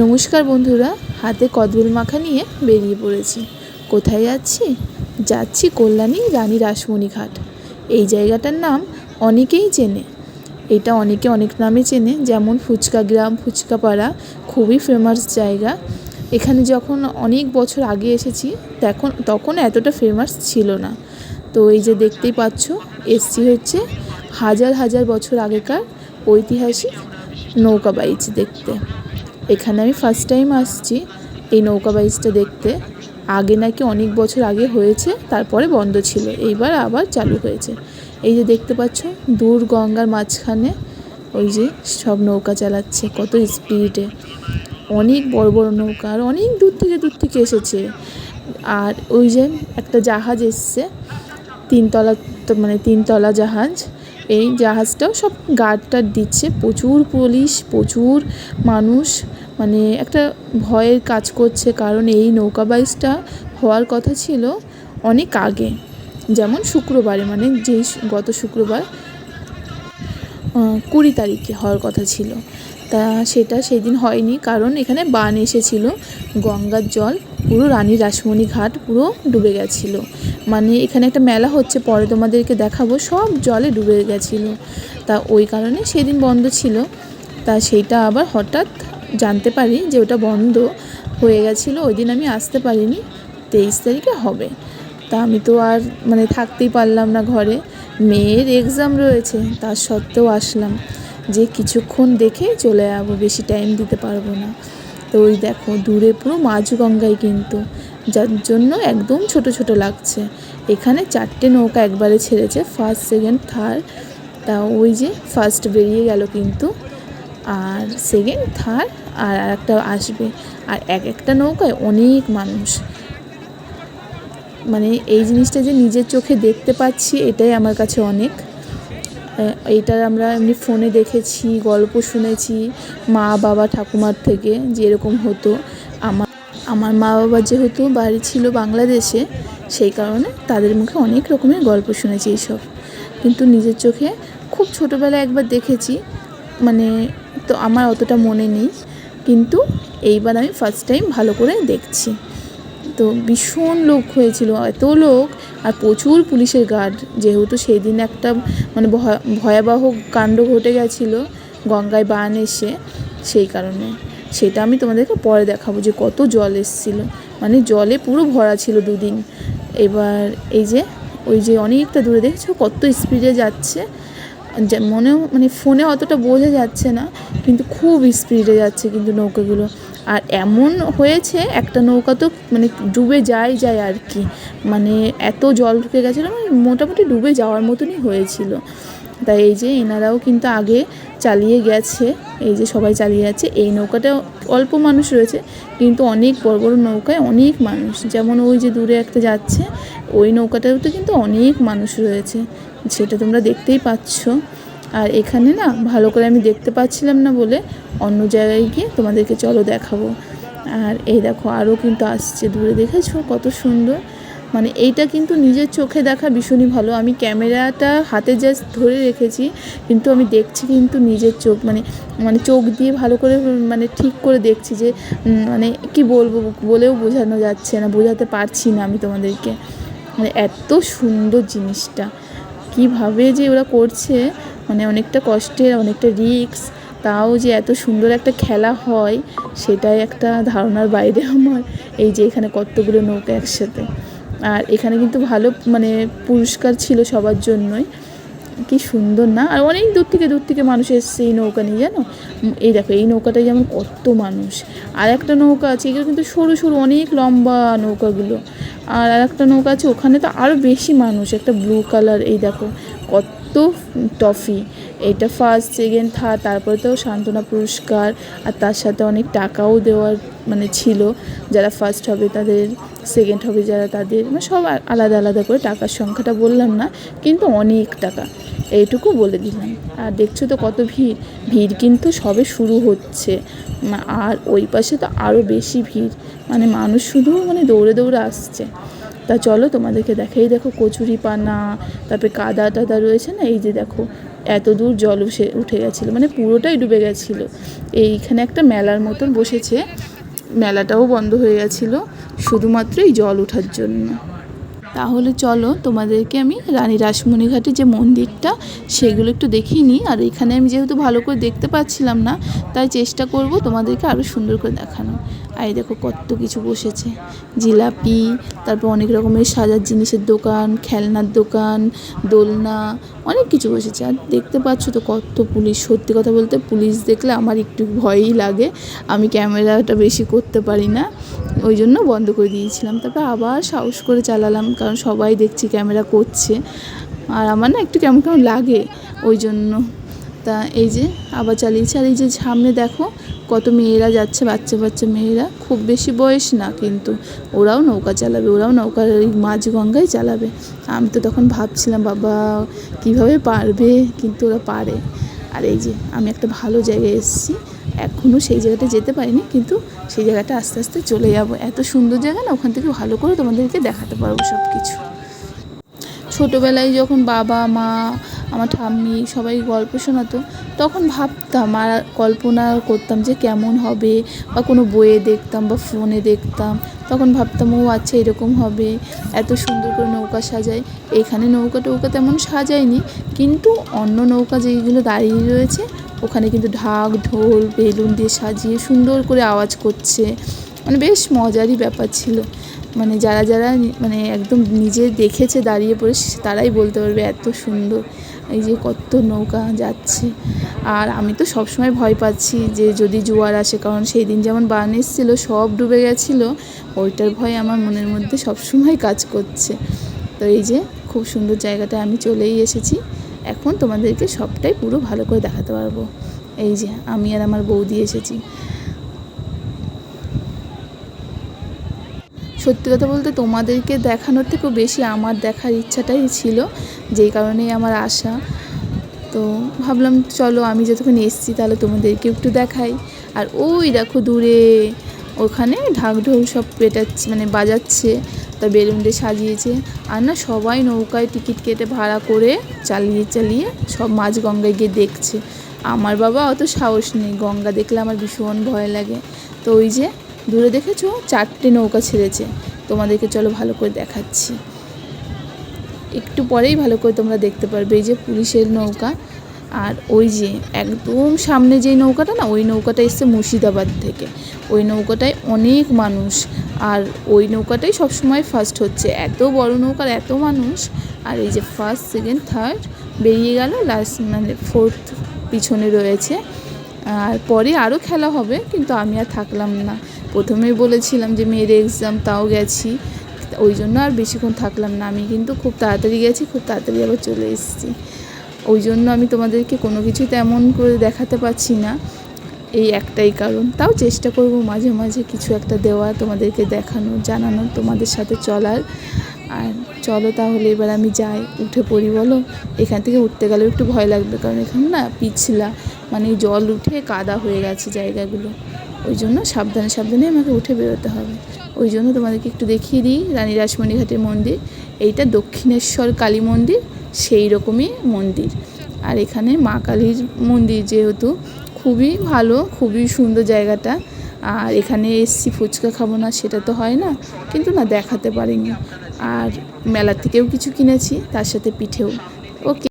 নমস্কার বন্ধুরা, হাতে কদবেল মাখা নিয়ে বেরিয়ে পড়েছি। কোথায় যাচ্ছি? যাচ্ছি কল্যাণী রানী রাসমণি ঘাট এই জায়গাটার নাম অনেকেই চেনে। এটা অনেকে অনেক নামে চেনে, যেমন ফুচকা গ্রাম ফুচকা পাড়া খুবই ফেমাস জায়গা। এখানে যখন অনেক বছর আগে এসেছি, তখন তখন এতটা ফেমাস ছিল না। তো এই যে দেখতেই পাচ্ছ, এসছি হচ্ছে হাজার হাজার বছর আগেকার ঐতিহাসিক নৌকা বাইচ দেখতে। এখানে আমি ফার্স্ট টাইম আসছি এই নৌকা বাইচটা দেখতে। আগে নাকি অনেক বছর আগে হয়েছে, তারপরে বন্ধ ছিল, এইবার আবার চালু হয়েছে। এই যে দেখতে পাচ্ছ, দূর গঙ্গার মাঝখানে ওই যে সব নৌকা চালাচ্ছে, কত স্পিডে অনেক বড় বড় নৌকা, আর অনেক দূর থেকে দূর থেকে এসেছে। আর ওই যে একটা জাহাজ এসছে, তিনতলা মানে তিনতলা জাহাজ। এই জাহাজটাও সব গার্ড টার্ড দিচ্ছে, প্রচুর পুলিশ, প্রচুর মানুষ। মানে একটা ভয়ের কাজ করছে, কারণ এই নৌকা বাইচটা হওয়ার কথা ছিল অনেক আগে, যেমন শুক্রবারে মানে শু- গত শুক্রবার কুড়ি তারিখে হওয়ার কথা ছিল। তা সেটা সেদিন হয়নি, কারণ এখানে বান এসেছিল, গঙ্গার জল, পুরো রানী রাসমণি ঘাট পুরো ডুবে গেছিল। মানে এখানে একটা মেলা হচ্ছে, পরে তোমাদেরকে দেখাবো, সব জলে ডুবে গেছিল। তা ওই কারণে সেদিন বন্ধ ছিল। তা সেইটা আবার হঠাৎ জানতে পারি যে ওটা বন্ধ হয়ে গেছিল, ওই দিন আমি আসতে পারিনি, তেইশ তারিখে হবে। তা আমি তো আর মানে থাকতেই পারলাম না ঘরে। মেয়ের এক্সাম রয়েছে তার সত্ত্বেও আসলাম যে কিছুক্ষণ দেখে চলে যাব, বেশি টাইম দিতে পারব না। তো ওই দেখো, দূরে পুরো মাঝগঙ্গায় কিন্তু, যার জন্য একদম ছোট ছোট লাগছে। এখানে চারটে নৌকা একবারে ছেড়েছে ফার্স্ট সেকেন্ড থার্ড তা ওই যে ফার্স্ট বেরিয়ে গেল কিন্তু। আর সেকেন্ড থার্ড আর একটা আসবে। আর এক একটা নৌকায় অনেক মানুষ। মানে এই জিনিসটা যে নিজের চোখে দেখতে পাচ্ছি, এটাই আমার কাছে অনেক। এইটা আমরা এমনি ফোনে দেখেছি, গল্প শুনেছি মা, বাবা, ঠাকুমার থেকে যে এরকম হতো। আমার আমার মা, বাবা যেহেতু বাড়ি ছিল বাংলাদেশে, সেই কারণে তাদের মুখে অনেক রকমের গল্প শুনেছি এইসব। কিন্তু নিজের চোখে খুব ছোটোবেলায় একবার দেখেছি মানে তো আমার অতটা মনে নেই। কিন্তু এইবার আমি ফার্স্ট টাইম ভালো করে দেখছি। তো ভীষণ লোক হয়েছিল, এত লোক আর প্রচুর পুলিশের গার্ড যেহেতু সেই দিন একটা মানে ভয়া- ভয়াবহ কাণ্ড ঘটে গেছিল গঙ্গায় বান এসে, সেই কারণে। সেটা আমি তোমাদেরকে পরে দেখাবো যে কত জল এসেছিল। মানে জলে পুরো ভরা ছিল দুদিন। এবার এই যে, ওই যে অনেকটা দূরে দেখছ কত স্পিডে যাচ্ছে। মনেও মানে ফোনে অতটা বোঝা যাচ্ছে না, কিন্তু খুব স্পিডে যাচ্ছে কিন্তু নৌকাগুলো। আর এমন হয়েছে, একটা নৌকা তো মানে ডুবে যায় যায় আর কি। মানে এত জল ঢুকে গেছিল মানে মোটামুটি ডুবে যাওয়ার মতনই হয়েছিল। তাই এই যে এনারাও কিন্তু আগে চালিয়ে গেছে, এই যে সবাই চালিয়ে যাচ্ছে। এই নৌকাটা অল্প মানুষ রয়েছে, কিন্তু অনেক বড় বড় নৌকায় অনেক মানুষ। যেমন ওই যে দূরে একটা যাচ্ছে, ওই নৌকাটাতে কিন্তু অনেক মানুষ রয়েছে। সেটা তোমরা দেখতেই পাচ্ছ। আর এখানে না, ভালো করে আমি দেখতে পাচ্ছিলাম না বলে অন্য জায়গায় গিয়ে তোমাদেরকে চলো দেখাবো। আর এই দেখো আরও কিন্তু আসছে, দূরে দেখেছ? কত সুন্দর। মানে এইটা কিন্তু নিজের চোখে দেখা ভীষণই ভালো। আমি ক্যামেরাটা হাতে জাস্ট ধরে রেখেছি, কিন্তু আমি দেখছি কিন্তু নিজের চোখ মানে মানে চোখ দিয়ে ভালো করে মানে ঠিক করে দেখছি যে মানে কি বলব, বলেও বোঝানো যাচ্ছে না, বোঝাতে পারছি না আমি তোমাদেরকে। মানে এত সুন্দর জিনিসটা। কীভাবে যে ওরা করছে মানে অনেকটা কষ্টের, অনেকটা রিক্স তাও যে এত সুন্দর একটা খেলা হয়, সেটাই একটা ধারণার বাইরে আমার, এই যে এখানে কতগুলো নৌকা একসাথে। আর এখানে কিন্তু ভালো মানে পুরস্কার ছিল সবার জন্যই। কি সুন্দর না? আর অনেক দূর থেকে দূর থেকে মানুষ এসছে এই নৌকা নিয়ে, জানো? এই দেখো, এই নৌকাটায় যেমন কত মানুষ। আর একটা নৌকা আছে, এগুলো কিন্তু সরু সরু, অনেক লম্বা নৌকাগুলো। আর আর একটা নৌকা আছে, ওখানে তো আরও বেশি মানুষ, একটা ব্লু কালার এই দেখো, কত টফি। এটা ফার্স্ট সেকেন্ড থার্ড তারপরে তো সান্ত্বনা পুরস্কার, আর তার সাথে অনেক টাকাও দেওয়ার মানে ছিল। যারা ফার্স্ট হবে তাদের সেকেন্ড হবে যারা তাদের মানে সব আলাদা আলাদা করে টাকার সংখ্যাটা বললাম না, কিন্তু অনেক টাকা। এইটুকু বলে দিলাম। আর দেখছ তো কত ভিড়? ভিড় কিন্তু সবে শুরু হচ্ছে। আর ওই পাশে তো আরও বেশি ভিড়। মানে মানুষ শুধু মানে দৌড়ে দৌড়ে আসছে। তা চলো তোমাদেরকে দেখাই। দেখো কচুরি পানা, তারপরে কাদা টাদা রয়েছে না? এই যে দেখো, এত দূর জল উঠে উঠে গেছিল মানে পুরোটাই ডুবে গেছিল। এইখানে একটা মেলার মতন বসেছে, মেলাটাও বন্ধ হয়ে গেছিল, শুধুমাত্র এই জল ওঠার জন্য। তাহলে চলো তোমাদেরকে আমি রানী রাসমণি ঘাটের যে মন্দিরটা, সেগুলো একটু দেখিয়ে নিই। আর এখানে আমি যেহেতু ভালো করে দেখতে পাচ্ছিলাম না, তাই চেষ্টা করব তোমাদেরকে আরও সুন্দর করে দেখানো আর দেখো কত কিছু বসেছে। জিলাপি, তারপর অনেক রকমের সাজার জিনিসের দোকান, খেলনার দোকান, দোলনা, অনেক কিছু বসেছে। আর দেখতে পাচ্ছ তো কত পুলিশ। সত্যি কথা বলতে পুলিশ দেখলে আমার একটু ভয়ই লাগে। আমি ক্যামেরাটা বেশি করতে পারি না। ওই জন্য বন্ধ করে দিয়েছিলাম। তারপর আবার সাহস করে চালালাম, কারণ সবাই দেখছি ক্যামেরা করছে। আর আমার না একটু কেমন কেমন লাগে, ওই জন্য। তা এই যে আবার চালিয়েছি। আর এই যে সামনে দেখো কত মেয়েরা যাচ্ছে, বাচ্চা বাচ্চা মেয়েরা। খুব বেশি বয়স না কিন্তু। ওরাও নৌকা চালাবে, ওরাও নৌকার ওই মাঝ গঙ্গায় চালাবে। আমি তো তখন ভাবছিলাম, বাবা, কীভাবে পারবে? কিন্তু ওরা পারে। আর এই যে আমি একটা ভালো জায়গায় এসেছি। এখনও সেই জায়গাটা যেতে পারিনি, কিন্তু সেই জায়গাটা আস্তে আস্তে চলে যাব। এত সুন্দর জায়গা না, ওখান থেকে ভালো করে তোমাদেরকে দেখাতে পারব সব কিছু ছোটোবেলায় যখন বাবা, মা আমার ঠাম্মি সবাই গল্প শোনাতো, তখন ভাবতাম আর কল্পনা করতাম যে কেমন হবে বা কোনো বইয়ে দেখতাম বা ফোনে দেখতাম, তখন ভাবতাম, ও আচ্ছা এরকম হবে, এত সুন্দর করে নৌকা সাজায়। এখানে নৌকা টৌকা তেমন সাজায়নি, কিন্তু অন্য নৌকা যেইগুলো দাঁড়িয়ে রয়েছে, ওখানে কিন্তু ঢাক, ঢোল, বেলুন দিয়ে সাজিয়ে সুন্দর করে আওয়াজ করছে। মানে বেশ মজারই ব্যাপার ছিল। মানে যারা যারা মানে একদম নিজে দেখেছে, দাঁড়িয়ে পড়ে তারাই বলতে পারবে এত সুন্দর। এই যে কত নৌকা যাচ্ছে। আর আমি তো সবসময় ভয় পাচ্ছি যে যদি জোয়ার আসে, কারণ সেই দিন যেমন বান এসেছিল, সব ডুবে গেছিল, ওইটার ভয় আমার মনের মধ্যে সবসময় কাজ করছে। তো এই যে খুব সুন্দর জায়গাটা আমি চলেই এসেছি। এখন তোমাদেরকে সবটাই পুরো ভালো করে দেখাতে পারব। এই যে আমি আর আমার বৌদি এসেছি। সত্যি কথা বলতে তোমাদেরকে দেখানোর থেকেও বেশি আমার দেখার ইচ্ছাটাই ছিল, যেই কারণেই আমার আশা। তো ভাবলাম চলো আমি যতক্ষণ এসেছি তাহলে তোমাদেরকে একটু দেখাই। আর ওই দেখো দূরে ওখানে ঢাক ঢোল সব পেটাচ্ছে মানে বাজাচ্ছে, তা বেলুন দিয়ে সাজিয়েছে। আর না সবাই নৌকায় টিকিট কেটে ভাড়া করে চালিয়ে চালিয়ে সব মাঝ গঙ্গায় গিয়ে দেখছে। আমার বাবা অত সাহস নেই গঙ্গা দেখলে আমার ভীষণ ভয় লাগে। তো ওই যে দূরে দেখেছ? চারটে নৌকা ছেড়েছে। তোমাদেরকে চলো ভালো করে দেখাচ্ছি। একটু পরেই ভালো করে তোমরা দেখতে পারবে এই যে পুলিশের নৌকা। আর ওই যে একদম সামনে যেই নৌকাটা না, ওই নৌকাটা এসছে মুর্শিদাবাদ থেকে। ওই নৌকাটায় অনেক মানুষ। আর ওই নৌকাটাই সবসময় ফার্স্ট হচ্ছে। এত বড় নৌকার এত মানুষ। আর এই যে ফার্স্ট সেকেন্ড থার্ড বেরিয়ে গেল লাস্ট মানে ফোর্থ পিছনে রয়েছে। আর পরে আরও খেলা হবে, কিন্তু আমি আর থাকলাম না। প্রথমেই বলেছিলাম যে মেয়ের এক্সাম তাও গেছি, ওই জন্য আর বেশিক্ষণ থাকলাম না। আমি কিন্তু খুব তাড়াতাড়ি গেছি, খুব তাড়াতাড়ি আবার চলে এসেছি। ওই জন্য আমি তোমাদেরকে কোনো কিছু তেমন করে দেখাতে পারছি না, এই একটাই কারণ। তাও চেষ্টা করব মাঝে মাঝে কিছু একটা দেওয়া, তোমাদেরকে দেখানো জানানো তোমাদের সাথে চলার। আর চলো তাহলে এবার আমি যাই, উঠে পড়ি, বলো? এখান থেকে উঠতে গেলেও একটু ভয় লাগবে, কারণ এখানে না পিছলা মানে জল উঠে কাদা হয়ে গেছে জায়গাগুলো। ওই জন্য সাবধানে সাবধানে আমাকে উঠে বেরোতে হবে। ওই জন্য তোমাদেরকে একটু দেখিয়ে দিই, রানী রাসমণি ঘাটের মন্দির। এইটা দক্ষিণেশ্বর কালী মন্দির, সেই রকমই মন্দির। আর এখানে মা কালীর মন্দির যেহেতু, খুবই ভালো, খুবই সুন্দর জায়গাটা। আর এখানে এসছি ফুচকা খাব না, সেটা তো হয় না। কিন্তু না, দেখাতে পারিনি। আর মেলা থেকেও কিছু কিনেছি, তার সাথে পিঠেও। ওকে।